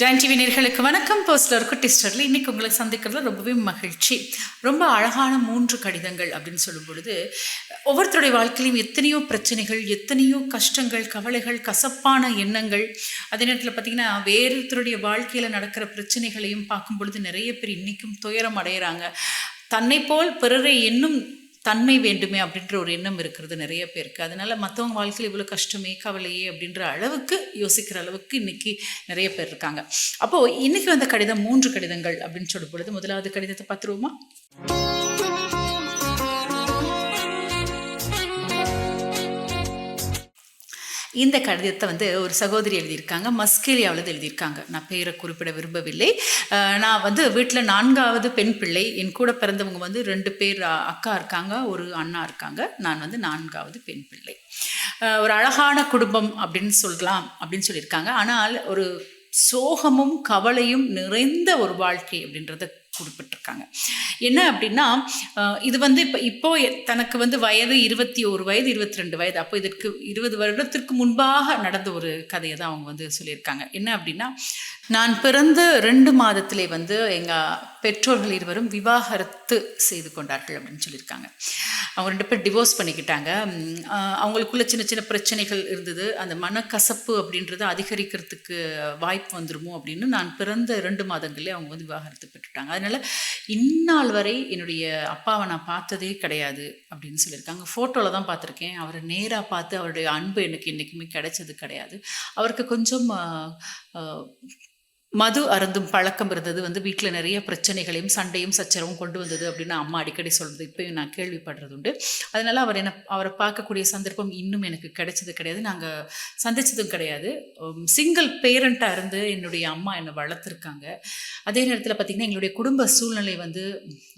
Join TV நேர்களுக்கு வணக்கம். Poster இருக்கும் ஸ்டோரில் இன்னைக்கு உங்களை சந்திக்கிறது ரொம்பவே மகிழ்ச்சி. ரொம்ப அழகான மூன்று கடிதங்கள் அப்படின்னு சொல்லும் பொழுது ஒவ்வொருத்தருடைய வாழ்க்கையிலும் எத்தனையோ பிரச்சனைகள் எத்தனையோ கஷ்டங்கள் கவலைகள் கசப்பான எண்ணங்கள். அதே நேரத்தில் பார்த்தீங்கன்னா வேறொருத்தருடைய வாழ்க்கையில் நடக்கிற பிரச்சனைகளையும் பார்க்கும் பொழுது நிறைய பேர் இன்றைக்கும் துயரம் அடைகிறாங்க தன்னை போல் பிறரை என்னும் தன்மை வேண்டுமே அப்படின்ற ஒரு எண்ணம் இருக்கிறது நிறைய பேருக்கு. அதனால மற்றவங்க வாழ்க்கையில் இவ்வளோ கஷ்டமே கவலையே அப்படின்ற அளவுக்கு யோசிக்கிற அளவுக்கு இன்னைக்கு நிறைய பேர் இருக்காங்க. அப்போது இன்னைக்கு வந்த கடிதம் மூன்று கடிதங்கள் அப்படின்னு சொல்லும் பொழுது முதலாவது கடிதத்தை பார்த்துருவோமா? இந்த கடிதத்தை வந்து ஒரு சகோதரி எழுதியிருக்காங்க மஸ்கேலியாவில் எழுதியிருக்காங்க. நான் பேரை குறிப்பிட விரும்பவில்லை. நான் வந்து வீட்டில் நான்காவது பெண் பிள்ளை. என் கூட பிறந்தவங்க வந்து ரெண்டு பேர் அக்கா இருக்காங்க ஒரு அண்ணா இருக்காங்க. நான் வந்து நான்காவது பெண் பிள்ளை. ஒரு அழகான குடும்பம் அப்படின்னு சொல்லலாம் அப்படின்னு சொல்லியிருக்காங்க. ஆனால் ஒரு சோகமும் கவலையும் நிறைந்த ஒரு வாழ்க்கை அப்படின்றத குறிப்பிட்டிருக்காங்க. என்ன அப்படின்னா இது வந்து இப்போ இப்போ தனக்கு வந்து வயது இருபத்தி ஒரு வயது இருபத்தி ரெண்டு வயது. அப்போ இதற்கு இருபது வருடத்திற்கு முன்பாக நடந்த ஒரு கதையை தான் அவங்க வந்து சொல்லியிருக்காங்க. என்ன அப்படின்னா நான் பிறந்த ரெண்டு மாதத்திலே வந்து எங்கள் பெற்றோர்கள் இருவரும் விவாகரத்து செய்து கொண்டார்கள் அப்படின்னு சொல்லியிருக்காங்க. அவங்க ரெண்டு பேர் டிவோர்ஸ் பண்ணிக்கிட்டாங்க. அவங்களுக்குள்ள சின்ன சின்ன பிரச்சனைகள் இருந்தது. அந்த மனக்கசப்பு அப்படின்றது அதிகரிக்கிறதுக்கு வாய்ப்பு வந்துருமோ அப்படின்னு நான் பிறந்த ரெண்டு மாதங்களே அவங்க வந்து விவாகரத்து பெற்றுட்டாங்க. அதனால இந்நாள் வரை என்னுடைய அப்பாவை நான் பார்த்ததே கிடையாது அப்படின்னு சொல்லியிருக்காங்க. ஃபோட்டோவில் தான் பார்த்துருக்கேன். அவரை நேராக பார்த்து அவருடைய அன்பு எனக்கு என்றைக்குமே கிடைச்சது கிடையாது. அவருக்கு கொஞ்சம் மது அருந்தும் பழக்கம் இருந்தது. வந்து வீட்டில் நிறைய பிரச்சனைகளையும் சண்டையும் சச்சரவும் கொண்டு வந்தது அப்படின்னு அம்மா அடிக்கடி சொல்கிறது இப்பயும் நான் கேள்விப்படுறது உண்டு. அதனால அவர் என்ன அவரை பார்க்கக்கூடிய சந்தர்ப்பம் இன்னும் எனக்கு கிடைச்சது கிடையாது. நாங்கள் சந்திச்சதும் கிடையாது. சிங்கிள் பேரண்ட்டாக இருந்து என்னுடைய அம்மா என்னை வளர்த்துருக்காங்க. அதே நேரத்தில் பார்த்திங்கன்னா எங்களுடைய குடும்ப சூழ்நிலை வந்து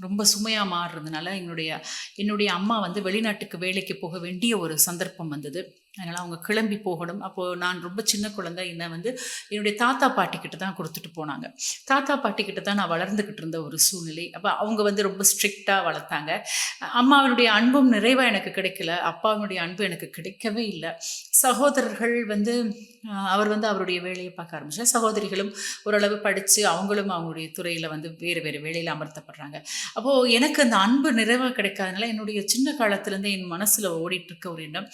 ரொம்ப சுமையாக மாறுறதுனால எங்களுடைய என்னுடைய அம்மா வந்து வெளிநாட்டுக்கு வேலைக்கு போக வேண்டிய ஒரு சந்தர்ப்பம் வந்தது. அதனால் அவங்க கிளம்பி போகணும். அப்போது நான் ரொம்ப சின்ன குழந்தை என்னை வந்து என்னுடைய தாத்தா பாட்டி கிட்ட தான் கொடுத்துட்டு போனாங்க. தாத்தா பாட்டி கிட்ட தான் நான் வளர்ந்துக்கிட்டு இருந்த ஒரு சூழ்நிலை. அப்போ அவங்க வந்து ரொம்ப ஸ்ட்ரிக்டாக வளர்த்தாங்க. அம்மாவினுடைய அன்பும் நிறைவாக எனக்கு கிடைக்கல. அப்பாவினுடைய அன்பு எனக்கு கிடைக்கவே இல்லை. சகோதரர்கள் வந்து அவர் வந்து அவருடைய வேலையை பார்க்க ஆரம்பிச்சார். சகோதரிகளும் ஓரளவு படித்து அவங்களும் அவங்களுடைய துறையில் வந்து வேறு வேறு வேலையில் அமர்த்தப்படுறாங்க. அப்போது எனக்கு அந்த அன்பு நிறைவாக கிடைக்காதனால என்னுடைய சின்ன காலத்துலேருந்து என் மனசில் ஓடிட்டு இருக்க ஒரு எண்ணம்.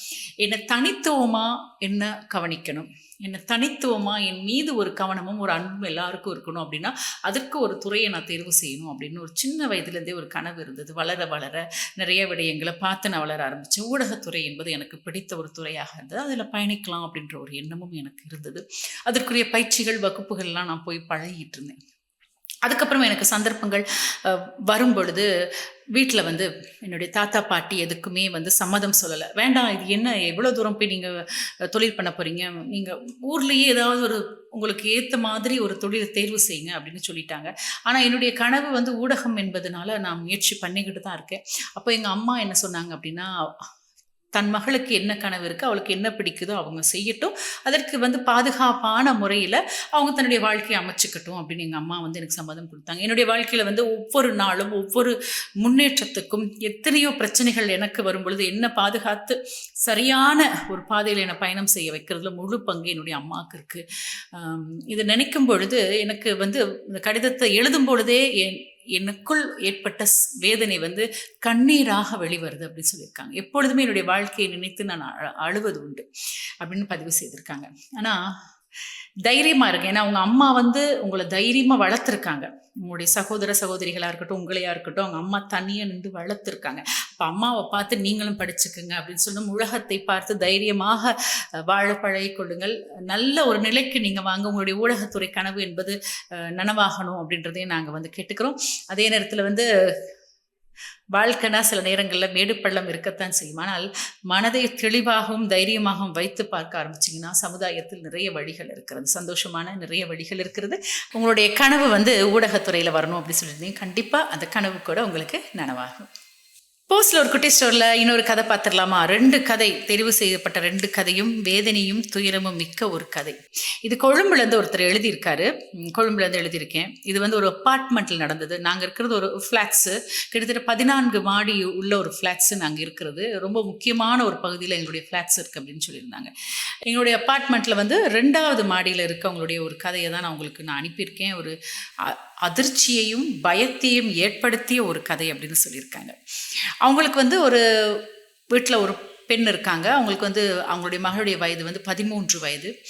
என்னை தனி தனித்துவமாக என்ன கவனிக்கணும்? என்னை தனித்துவமாக என் மீது ஒரு கவனமும் ஒரு அன்பும் எல்லாருக்கும் இருக்கணும் அப்படின்னா அதற்கு ஒரு துறையை நான் தேர்வு செய்யணும் அப்படின்னு ஒரு சின்ன வயதுலேருந்தே ஒரு கனவு இருந்தது. வளர வளர நிறைய விடயங்களை பார்த்து நான் வளர ஆரம்பித்தேன் ஊடகத்துறை என்பது எனக்கு பிடித்த ஒரு துறையாக இருந்தது. அதில் பயணிக்கலாம் அப்படின்ற ஒரு எண்ணமும் எனக்கு இருந்தது. அதற்குரிய பயிற்சிகள் வகுப்புகள்லாம் நான் போய் பழகிட்டு இருந்தேன். அதுக்கப்புறம் எனக்கு சந்தர்ப்பங்கள் வரும் பொழுது வீட்டில் வந்து என்னுடைய தாத்தா பாட்டி எதுக்குமே வந்து சம்மதம் சொல்லலை. வேண்டாம் இது என்ன எவ்வளோ தூரம் போய் நீங்கள் தொழில் பண்ண போகிறீங்க நீங்கள் ஊர்லேயே ஏதாவது ஒரு உங்களுக்கு ஏற்ற மாதிரி ஒரு தொழிலை தேர்வு செய்யுங்க அப்படின்னு சொல்லிட்டாங்க. ஆனால் என்னுடைய கனவு வந்து ஊடகம் என்பதனால நான் முயற்சி பண்ணிக்கிட்டு தான் இருக்கேன். அப்போ எங்கள் அம்மா என்ன சொன்னாங்க அப்படின்னா தன் மகளுக்கு என்ன கனவு இருக்குது அவளுக்கு என்ன பிடிக்குதோ அவங்க செய்யட்டும். அதற்கு வந்து பாதுகாப்பான முறையில் அவங்க தன்னுடைய வாழ்க்கையை அமைச்சுக்கட்டும் அப்படின்னு எங்கள் அம்மா வந்து எனக்கு சம்மதம் கொடுத்தாங்க. என்னுடைய வாழ்க்கையில் வந்து ஒவ்வொரு நாளும் ஒவ்வொரு முன்னேற்றத்துக்கும் எத்தனையோ பிரச்சனைகள் எனக்கு வரும் பொழுது என்ன பாதுகாத்து சரியான ஒரு பாதையில் என்னை பயணம் செய்ய வைக்கிறதுல முழு பங்கு என்னுடைய அம்மாவுக்கு இருக்குது இது நினைக்கும் பொழுது எனக்கு வந்து இந்த கடிதத்தை எழுதும் பொழுதே என் எனக்குள் ஏற்பட்ட வேதனை வந்து கண்ணீராக வெளிவருது அப்படின்னு சொல்லியிருக்காங்க. எப்பொழுதுமே என்னுடைய வாழ்க்கையை நினைத்து நான் அழ- அழுவது உண்டு அப்படின்னு பதிவு செய்திருக்காங்க. ஆனால் தைரியமாக இருக்கு ஏன்னா உங்கள் அம்மா வந்து உங்களை தைரியமாக வளர்த்துருக்காங்க. உங்களுடைய சகோதர சகோதரிகளாக இருக்கட்டும் உங்களையாக இருக்கட்டும் அவங்க அம்மா தனியாக நின்று வளர்த்துருக்காங்க. அப்போ அம்மாவை பார்த்து நீங்களும் படிச்சுக்குங்க அப்படின்னு சொல்லும் உலகத்தை பார்த்து தைரியமாக வாழ பழகி கொள்ளுங்கள். நல்ல ஒரு நிலைக்கு நீங்கள் வாங்க. உங்களுடைய ஊடகத்துறை கனவு என்பது நனவாகணும் அப்படின்றதையும் நாங்கள் வந்து கேட்டுக்கிறோம். அதே நேரத்தில் வந்து வாழ்க்கைனா சில நேரங்களில் மேடு பள்ளம் இருக்கத்தான் செய்யும். ஆனால் மனதை தெளிவாகவும் தைரியமாகவும் வைத்து பார்க்க ஆரம்பிச்சிங்கன்னா சமுதாயத்தில் நிறைய வழிகள் இருக்கிறது. சந்தோஷமான நிறைய வழிகள் இருக்கிறது. உங்களுடைய கனவு வந்து ஊடகத்துறையில் வரணும் அப்படின்னு சொல்லியிருந்தீங்க. கண்டிப்பாக அந்த கனவு கூட உங்களுக்கு நனவாகும். போஸ்ட்ல ஒரு குட்டி ஸ்டோர்ல இன்னொரு கதை பார்த்துடலாமா? ரெண்டு கதை தெரிவு செய்யப்பட்ட ரெண்டு கதையும் வேதனையும் துயரமும் மிக்க ஒரு கதை. இது கொழும்புலேருந்து ஒருத்தர் எழுதியிருக்காரு. கொழும்புலேருந்து எழுதியிருக்கேன். இது வந்து ஒரு அப்பார்ட்மெண்ட்டில் நடந்தது. நாங்கள் இருக்கிறது ஒரு ஃப்ளாட்ஸு. கிட்டத்தட்ட பதினான்கு மாடி உள்ள ஒரு ஃப்ளாட்ஸு நாங்கள் இருக்கிறது. ரொம்ப முக்கியமான ஒரு பகுதியில் எங்களுடைய ஃப்ளாட்ஸ் இருக்குது அப்படின்னு சொல்லியிருந்தாங்க. எங்களுடைய அப்பார்ட்மெண்ட்டில் வந்து ரெண்டாவது மாடியில் இருக்கவங்களுடைய ஒரு கதையை தான் நான் உங்களுக்கு நான் அனுப்பியிருக்கேன். ஒரு அதிர்ச்சியையும் பயத்தையும் ஏற்படுத்திய ஒரு கதை அப்படின்னு சொல்லியிருக்காங்க. அவங்களுக்கு வந்து ஒரு வீட்டில் ஒரு பெண் இருக்காங்க. அவங்களுக்கு வந்து அவங்களுடைய மகளுடைய வயது வந்து பதிமூன்று வயது.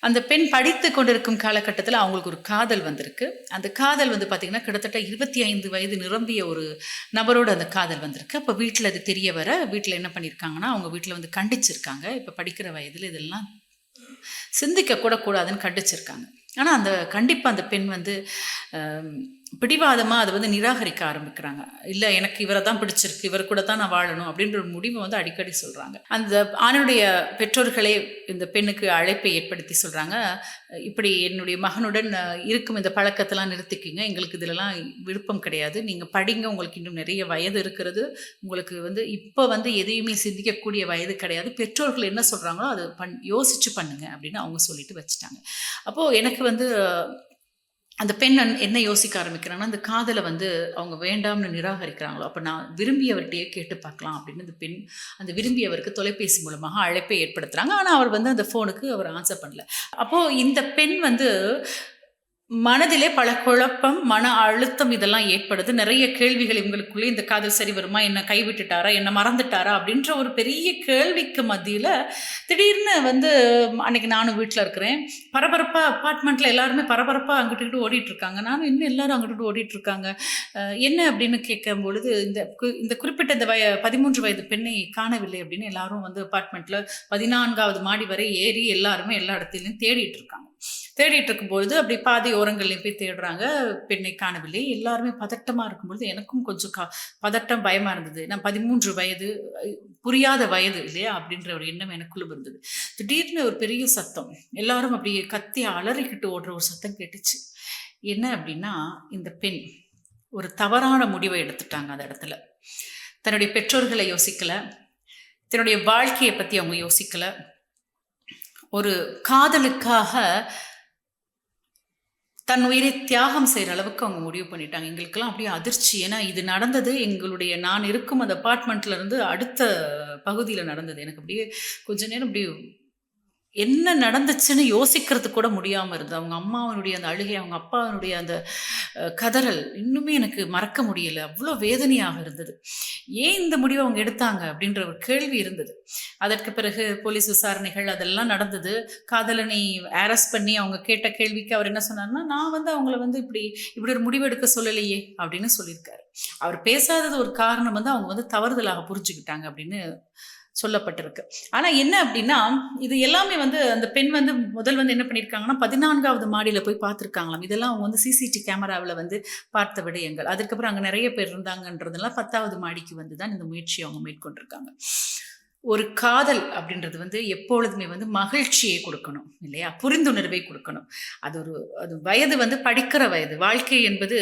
அந்த பெண் படித்து கொண்டிருக்கும் காலகட்டத்தில் அவங்களுக்கு ஒரு காதல் வந்திருக்கு. அந்த காதல் வந்து பார்த்திங்கன்னா கிட்டத்தட்ட இருபத்தி ஐந்து வயது நிரம்பிய ஒரு நபரோட அந்த காதல் வந்திருக்கு. அப்போ வீட்டில் அது தெரிய வர வீட்டில் என்ன பண்ணியிருக்காங்கன்னா அவங்க வீட்டில் வந்து கண்டிச்சிருக்காங்க. இப்போ படிக்கிற வயதில் இதெல்லாம் சிந்திக்க கூட கூடாதுன்னு கண்டிச்சிருக்காங்க. ஆனால் அந்த கண்டிப்பாக அந்த பெண் வந்து பிடிவாதமாக அதை வந்து நிராகரிக்க ஆரம்பிக்கிறாங்க. இல்லை எனக்கு இவரை தான் பிடிச்சிருக்கு இவர் கூட தான் நான் வாழணும் அப்படின்ற ஒரு முடிவை வந்து அடிக்கடி சொல்கிறாங்க அந்த ஆணுடைய பெற்றோர்களே இந்த பெண்ணுக்கு அழைப்பை ஏற்படுத்தி சொல்கிறாங்க இப்படி என்னுடைய மகனுடன் இருக்கும் இந்த பழக்கத்தெல்லாம் நிறுத்திக்கிங்க. எங்களுக்கு இதிலலாம் விருப்பம் கிடையாது. நீங்கள் படிங்க உங்களுக்கு இன்னும் நிறைய வயது இருக்கிறது. உங்களுக்கு வந்து இப்போ வந்து எதையுமே சிந்திக்கக்கூடிய வயது கிடையாது. பெற்றோர்கள் என்ன சொல்கிறாங்களோ அதை பண் யோசிச்சு பண்ணுங்க அப்படின்னு அவங்க சொல்லிட்டு வச்சுட்டாங்க. அப்போது எனக்கு வந்து அந்த பெண் என்ன யோசிக்க ஆரம்பிக்கிறாங்கன்னா அந்த காதலை வந்து அவங்க வேண்டாம்னு நிராகரிக்கிறாங்களோ அப்போ நான் விரும்பியவர்கிட்டயே கேட்டு பார்க்கலாம் அப்படின்னு அந்த பெண் அந்த விரும்பியவருக்கு தொலைபேசி மூலமாக அழைப்பை ஏற்படுத்துகிறாங்க ஆனால் அவர் வந்து அந்த ஃபோனுக்கு அவர் ஆன்சர் பண்ணல. அப்போது இந்த பெண் வந்து மனதிலே பல குழப்பம் மன அழுத்தம் இதெல்லாம் ஏற்படுது. நிறைய கேள்விகள் இவங்களுக்குள்ளே இந்த காதல் சரி வருமா? என்ன கைவிட்டுட்டாரா? என்ன மறந்துட்டாரா? அப்படின்ற ஒரு பெரிய கேள்விக்கு மத்தியில் திடீர்னு வந்து அன்னைக்கு நானும் வீட்டில் இருக்கிறேன். பரபரப்பாக அப்பார்ட்மெண்ட்டில் எல்லாருமே பரபரப்பாக அங்கிட்டு ஓடிட்டு இருக்காங்க நானும் இன்னும் எல்லாரும் அங்கிட்டு ஓடிட்டு இருக்காங்க என்ன அப்படின்னு கேட்கும் பொழுது இந்த கு- இந்த குறிப்பிட்ட இந்த வய பதிமூன்று வயது பெண்ணை காணவில்லை அப்படின்னு எல்லாரும் வந்து அப்பார்ட்மெண்ட்டில் பதினான்காவது மாடி வரை ஏறி எல்லாருமே எல்லா இடத்துலையும் தேடிட்டு இருக்காங்க தேடிட்டு இருக்கும்பொழுது அப்படி பாதி ஓரங்கள்லேயும் போய் தேடுறாங்க. பெண்ணை காணவில்லை. எல்லாருமே பதட்டமாக இருக்கும்பொழுது எனக்கும் கொஞ்சம் கா பதட்டம் பயமாக இருந்தது. நான் பதிமூன்று வயது புரியாத வயது இல்லையா? அப்படின்ற ஒரு எண்ணம் எனக்குள்ள இருந்தது திடீர்னு ஒரு பெரிய சத்தம். எல்லாரும் அப்படியே கத்தி அலறிக்கிட்டு ஓடுற ஒரு சத்தம் கேட்டுச்சு. என்ன அப்படின்னா இந்த பெண் ஒரு தவறான முடிவை எடுத்துட்டாங்க அந்த இடத்துல. தன்னுடைய பெற்றோர்களை யோசிக்கலை. தன்னுடைய வாழ்க்கையை பற்றி அவங்க யோசிக்கல. ஒரு காதலுக்காக தன் உயிரை தியாகம் செய்கிற அளவுக்கு அவங்க முடிவு பண்ணிட்டாங்க. எங்களுக்கெல்லாம் அப்படியே அதிர்ச்சி. ஏன்னா இது நடந்தது எங்களுடைய நான் இருக்கும் அந்த அப்பார்ட்மெண்ட்லேருந்து அடுத்த பகுதியில் நடந்தது. எனக்கு அப்படியே கொஞ்ச நேரம் அப்படியே என்ன நடந்துச்சுன்னு யோசிக்கிறது கூட முடியாமல் இருந்தது. அவங்க அம்மாவனுடைய அந்த அழுகை அவங்க அப்பாவனுடைய அந்த கதறல் இன்னுமே எனக்கு மறக்க முடியல. அவ்வளோ வேதனையாக இருந்தது. ஏன் இந்த முடிவை அவங்க எடுத்தாங்க அப்படின்ற ஒரு கேள்வி இருந்தது. அதற்கு பிறகு போலீஸ் விசாரணைகள் அதெல்லாம் நடந்தது. காதலனை அரெஸ்ட் பண்ணி அவங்க கேட்ட கேள்விக்கு அவர் என்ன சொன்னார்னா நான் வந்து அவங்கள வந்து இப்படி இப்படி ஒரு முடிவு எடுக்க சொல்லலையே அப்படின்னு சொல்லியிருக்காரு. அவர் பேசாதது ஒரு காரணம் வந்து அவங்க வந்து தவறுதலாக புரிஞ்சுக்கிட்டாங்க அப்படின்னு சொல்லப்பட்டிருக்கு. ஆனா என்ன அப்படின்னா இது எல்லாமே வந்து அந்த பெண் வந்து முதல் வந்து என்ன பண்ணியிருக்காங்கன்னா பதினான்காவது மாடியில போய் பார்த்துருக்காங்களாம். இதெல்லாம் அவங்க வந்து சிசிடி கேமராவில் வந்து பார்த்த விடயங்கள். அதுக்கப்புறம் அங்கே நிறைய பேர் இருந்தாங்கன்றதெல்லாம் பத்தாவது மாடிக்கு வந்து தான் இந்த முயற்சியை அவங்க மேற்கொண்டிருக்காங்க. ஒரு காதல் அப்படின்றது வந்து எப்பொழுதுமே வந்து மகிழ்ச்சியை கொடுக்கணும் இல்லையா? புரிந்துணர்வை கொடுக்கணும். அது ஒரு அது வயது வந்து படிக்கிற வயது. வாழ்க்கை என்பது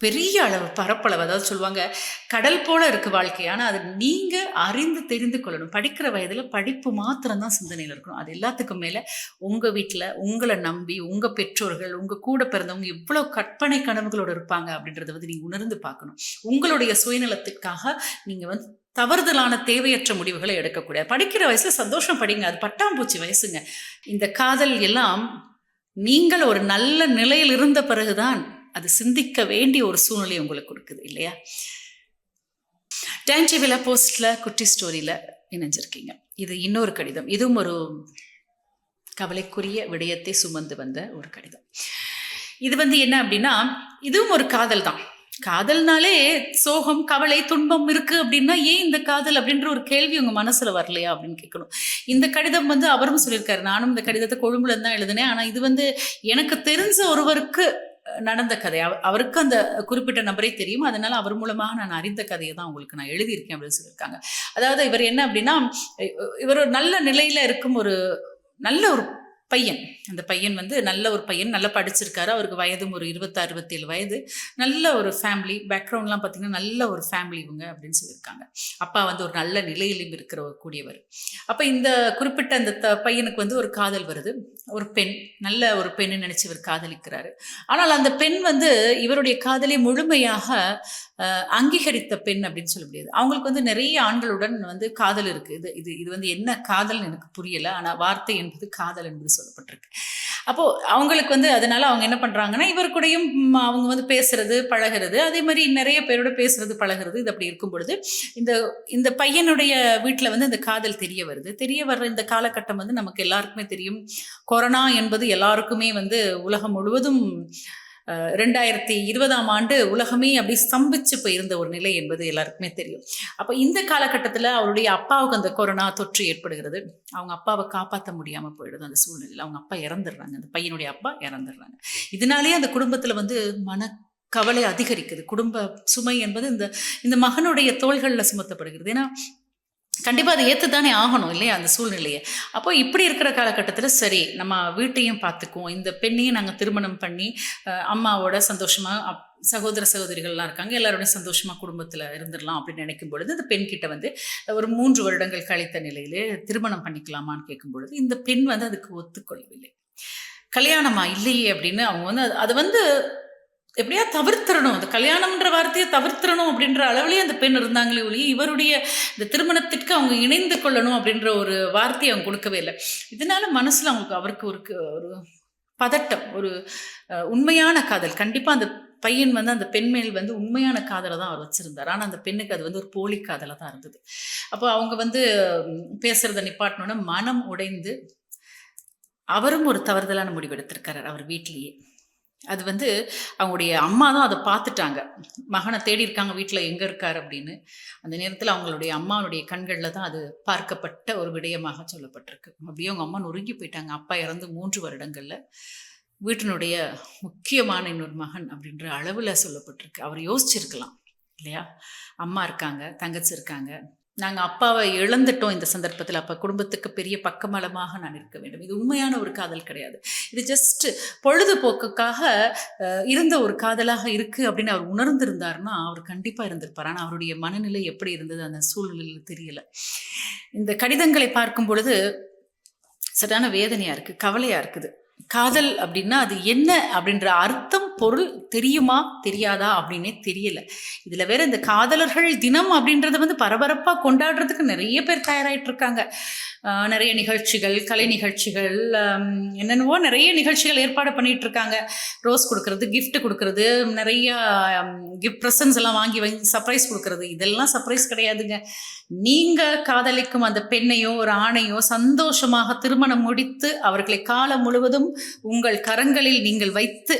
பெரிய அளவு பரப்பளவு அதாவது சொல்லுவாங்க கடல் போல இருக்கு வாழ்க்கை. ஆனால் அது நீங்க அறிந்து தெரிந்து கொள்ளணும். படிக்கிற வயதுல படிப்பு மாத்திரம்தான் சிந்தனையில் இருக்கணும். அது எல்லாத்துக்கும் மேல உங்க வீட்டில் உங்களை நம்பி உங்க பெற்றோர்கள் உங்க கூட பிறந்தவங்க இவ்வளவு கற்பனை கனவுகளோட இருப்பாங்க அப்படின்றத வந்து நீங்க உணர்ந்து பார்க்கணும். உங்களுடைய சுயநலத்திற்காக நீங்க வந்து தவறுதலான தேவையற்ற முடிவுகளை எடுக்கக்கூடாது படிக்கிற வயசுல சந்தோஷம் படிங்க. அது பட்டாம்பூச்சி வயசுங்க. இந்த காதல் எல்லாம் நீங்கள் ஒரு நல்ல நிலையில் இருந்த பிறகுதான் அது சிந்திக்க வேண்டிய ஒரு சூழ்நிலை உங்களுக்கு கொடுக்குது இல்லையா? டான்ஜிவிலா போஸ்ட்ல குட்டி ஸ்டோரியில இணைஞ்சிருக்கீங்க. இது இன்னொரு கடிதம். இதுவும் ஒரு கவலைக்குரிய விடயத்தை சுமந்து வந்த ஒரு கடிதம். இது வந்து என்ன அப்படின்னா இதுவும் ஒரு காதல் தான். காதல்னாலே சோகம் கவலை துன்பம் இருக்கு அப்படின்னா ஏன் இந்த காதல்? அப்படின்ற ஒரு கேள்வி உங்க மனசுல வரலையா அப்படின்னு கேட்கணும். இந்த கடிதம் வந்து அவரும் சொல்லியிருக்காரு. நானும் இந்த கடிதத்தை கொழும்புல தான் எழுதினேன். ஆனா இது வந்து எனக்கு தெரிஞ்ச ஒருவருக்கு நடந்த கதை. அவ- அவருக்கு அந்த குறிப்பிட்ட நபரே தெரியும். அதனால அவர் மூலமாக நான் அறிந்த கதையை தான் உங்களுக்கு நான் எழுதியிருக்கேன் அப்படின்னு சொல்லியிருக்காங்க. அதாவது இவர் என்ன அப்படின்னா இவர் ஒரு நல்ல நிலையில இருக்கும் ஒரு நல்ல ஒரு பையன். அந்த பையன் வந்து நல்ல ஒரு பையன் நல்லா படிச்சிருக்காரு. அவருக்கு வயதும் ஒரு இருபத்தாறு இருபத்தேழு வயது. நல்ல ஒரு ஃபேமிலி பேக்ரவுண்ட்லாம் பார்த்தீங்கன்னா நல்ல ஒரு ஃபேமிலி இவங்க அப்படின்னு சொல்லியிருக்காங்க. அப்பா வந்து ஒரு நல்ல நிலையிலும் இருக்கிற கூடியவர். அப்போ இந்த குறிப்பிட்ட அந்த த பையனுக்கு வந்து ஒரு காதல் வருது. ஒரு பெண் நல்ல ஒரு பெண்ணு நினச்சி இவர் காதலிக்கிறாரு. ஆனால் அந்த பெண் வந்து இவருடைய காதலை முழுமையாக அங்கீகரித்த பெண் அப்படின்னு சொல்ல முடியாது. அவங்களுக்கு வந்து நிறைய ஆண்களுடன் வந்து காதல் இருக்குது. இது இது இது வந்து என்ன காதல்னு எனக்கு புரியலை. ஆனால் வார்த்தை என்பது காதல் என்பது சொல்லப்பட்டிருக்கு. அப்போது அவங்களுக்கு வந்து அதனால அவங்க என்ன பண்ணுறாங்கன்னா இவர் கூடயும் அவங்க வந்து பேசுறது பழகுறது அதே மாதிரி நிறைய பேரோட பேசுறது பழகுறது இது அப்படி இருக்கும் பொழுது இந்த இந்த பையனுடைய வீட்டில் வந்து இந்த காதல் தெரிய வருது. தெரிய வர்ற இந்த காலகட்டம் வந்து நமக்கு எல்லாருக்குமே தெரியும். கொரோனா என்பது எல்லாருக்குமே வந்து உலகம் முழுவதும் ரெண்டாயிரத்தி இருபதாம் ஆண்டு உலகமே அப்படி ஸ்தம்பிச்சு போயிருந்த ஒரு நிலை என்பது எல்லாருக்குமே தெரியும். அப்போ இந்த காலகட்டத்தில் அவருடைய அப்பாவுக்கு அந்த கொரோனா தொற்று ஏற்படுகிறது. அவங்க அப்பாவை காப்பாற்ற முடியாமல் போயிடுது அந்த சூழ்நிலையில். அவங்க அப்பா இறந்துடுறாங்க. அந்த பையனுடைய அப்பா இறந்துடுறாங்க. இதனாலேயே அந்த குடும்பத்தில் வந்து மன கவலை அதிகரிக்குது. குடும்ப சுமை என்பது இந்த இந்த மகனுடைய தோள்களில் சுமத்தப்படுகிறது. ஏன்னா கண்டிப்பாக அதை ஏற்று தானே ஆகணும் இல்லையா அந்த சூழ்நிலையை. அப்போ இப்படி இருக்கிற காலகட்டத்தில் சரி நம்ம வீட்டையும் பார்த்துக்குவோம். இந்த பெண்ணையும் நாங்கள் திருமணம் பண்ணி அம்மாவோட சந்தோஷமாக சகோதர சகோதரிகள்லாம் இருக்காங்க. எல்லாரோடையும் சந்தோஷமாக குடும்பத்தில் இருந்துடலாம் அப்படின்னு நினைக்கும் பொழுது இந்த பெண்கிட்ட வந்து ஒரு மூன்று வருடங்கள் கழித்த நிலையிலே திருமணம் பண்ணிக்கலாமான்னு கேட்கும் பொழுது இந்த பெண் வந்து அதுக்கு ஒத்துக்கொள்ளவில்லை. கல்யாணமா இல்லையே அப்படின்னு அவங்க வந்து அது- அது வந்து எப்படியா தவிர்த்திடணும்? அந்த கல்யாணம்ன்ற வார்த்தையை தவிர்த்திடணும் அப்படின்ற அளவுலேயே அந்த பெண் இருந்தாங்களே ஒழிய இவருடைய இந்த திருமணத்திற்கு அவங்க இணைந்து கொள்ளணும் அப்படின்ற ஒரு வார்த்தையை அவங்க கொடுக்கவே இல்லை. இதனால மனசில் அவங்களுக்கு அவருக்கு ஒரு க- ஒரு பதட்டம் ஒரு உண்மையான காதல். கண்டிப்பாக அந்த பையன் வந்து அந்த பெண் மேல் வந்து உண்மையான காதலை தான் அவர் வச்சிருந்தார். ஆனால் அந்த பெண்ணுக்கு அது வந்து ஒரு போலி காதலை தான் இருந்தது. அப்போ அவங்க வந்து பேசுகிறத பேசுறத நிப்பாட்டினோன்னா மனம் உடைந்து அவரும் ஒரு தவறுதலான முடிவு எடுத்திருக்காரு அவர் வீட்டிலேயே. அது வந்து அவங்களுடைய அம்மா தான் அதை பார்த்துட்டாங்க. மகனை தேடி இருக்காங்க வீட்டில் எங்கே இருக்கார் அப்படின்னு. அந்த நேரத்தில் அவங்களுடைய அம்மாவுடைய கண்களில் தான் அது பார்க்கப்பட்ட ஒரு விடயமாக சொல்லப்பட்டிருக்கு. அப்படியே அவங்க அம்மா நொறுங்கி போயிட்டாங்க. அப்பா இறந்து மூன்று வருடங்களில். வீட்டினுடைய முக்கியமான இன்னொரு மகன் அப்படின்ற அளவில் சொல்லப்பட்டிருக்கு. அவர் யோசிச்சிருக்கலாம் இல்லையா? அம்மா இருக்காங்க தங்கச்சி இருக்காங்க. நாங்கள் அப்பாவை இழந்துட்டோம் இந்த சந்தர்ப்பத்தில். அப்போ குடும்பத்துக்கு பெரிய பக்கமலமாக நான் இருக்க வேண்டும். இது உண்மையான ஒரு காதல் கிடையாது. இது ஜஸ்ட் பொழுதுபோக்குக்காக இருந்த ஒரு காதலாக இருக்குது அப்படின்னு அவர் உணர்ந்திருந்தார்னா அவர் கண்டிப்பாக இருந்திருப்பார். ஆனால் அவருடைய மனநிலை எப்படி இருந்தது அந்த சூழ்நிலையில் தெரியல. இந்த கடிதங்களை பார்க்கும் பொழுது சரியான வேதனையாக இருக்குது கவலையாக இருக்குது. காதல் அப்படின்னா அது என்ன அப்படின்ற அர்த்தம் பொருள் தெரியுமா தெரியாதா அப்படின்னே தெரியல. இதுல வேற இந்த காதலர்கள் தினம் அப்படின்றத வந்து பரபரப்பா கொண்டாடுறதுக்கு நிறைய பேர் தயாராயிட்டு இருக்காங்க நிறைய நிகழ்ச்சிகள் கலை நிகழ்ச்சிகள் என்னென்னவோ நிறைய நிகழ்ச்சிகள் ஏற்பாடு பண்ணிட்டு இருக்காங்க ரோஸ் கொடுக்கறது கிஃப்ட் கொடுக்கறது நிறைய கிஃப்ட் ப்ரெசன்ஸ் எல்லாம் வாங்கி வாங்கி சர்ப்ரைஸ் கொடுக்கறது. இதெல்லாம் சர்ப்ரைஸ் கிடையாதுங்க. நீங்க காதலிக்கும் அந்த பெண்ணையோ ஒரு ஆணையோ சந்தோஷமாக திருமணம் முடித்து அவர்களை காலம் முழுவதும் உங்கள் கரங்களில் நீங்கள் வைத்து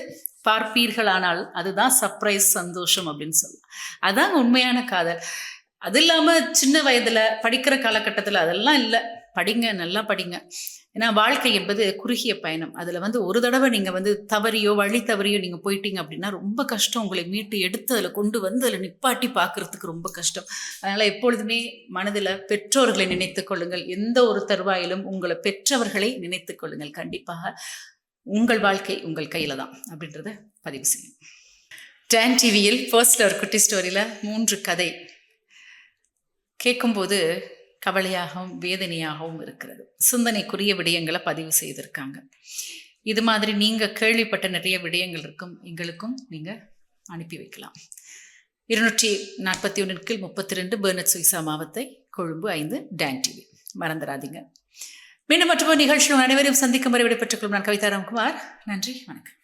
பார்ப்பீர்களானால் அதுதான் சர்ப்ரைஸ் சந்தோஷம் அப்படின்னு சொல்லலாம். அதான் உண்மையான காதல். அது இல்லாமல் சின்ன வயதில் படிக்கிற காலகட்டத்தில் அதெல்லாம் இல்லை. படிங்க நல்லா படிங்க. ஏன்னா வாழ்க்கை என்பது குறுகிய பயணம். அதில் வந்து ஒரு தடவை நீங்கள் வந்து தவறியோ வழி தவறியோ நீங்கள் போயிட்டீங்க அப்படின்னா ரொம்ப கஷ்டம். உங்களை மீட்டு எடுத்து அதில் கொண்டு வந்து அதில் நிப்பாட்டி பார்க்கறதுக்கு ரொம்ப கஷ்டம். அதனால் எப்பொழுதுமே மனதில் பெற்றோர்களை நினைத்து கொள்ளுங்கள். எந்த ஒரு தருவாயிலும் உங்களை பெற்றவர்களை நினைத்து கொள்ளுங்கள். கண்டிப்பாக. உங்கள் வாழ்க்கை உங்கள் கையில் தான் அப்படின்றத பதிவு செய்யும். டேன் டிவியில் ஃபர்ஸ்ட்ல ஒரு குட்டி ஸ்டோரியில் மூன்று கதை கேட்கும்போது கவலையாகவும் வேதனையாகவும் இருக்கிறது. சிந்தனைக்குரிய விடயங்களை பதிவு செய்திருக்காங்க. இது மாதிரி நீங்கள் கேள்விப்பட்ட நிறைய விடயங்கள் இருக்கும். எங்களுக்கும் நீங்கள் அனுப்பி வைக்கலாம். இருநூற்றி நாற்பத்தி ஒன்றின் கீழ் முப்பத்தி ரெண்டு பேர்னட் சுய்சா மாவத்தை கொழும்பு ஐந்து டேன் டிவி மறந்துடாதீங்க. மீண்டும் மற்றொரு நிகழ்ச்சியில் அனைவரையும் சந்திக்கும் வரை விடைபெற்றுக் கொள்ளும் நான் கவிதா ராம்குமார். நன்றி வணக்கம்.